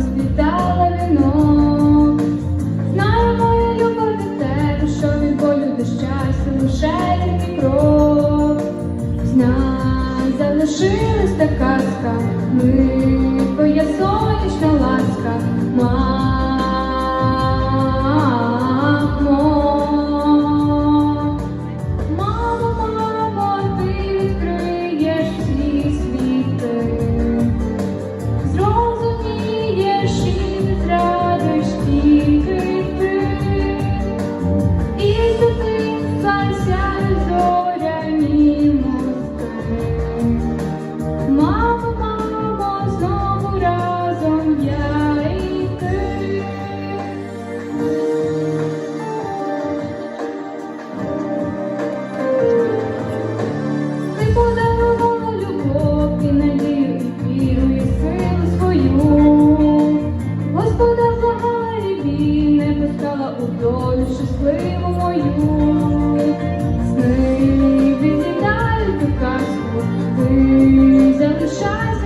Спітала вінок, знаю моя любов від від болю до щастя лише рідний крок. З залишилась така сказка ми. Долю щасливу мою. Сни відлітають ту казку, ти залишаєш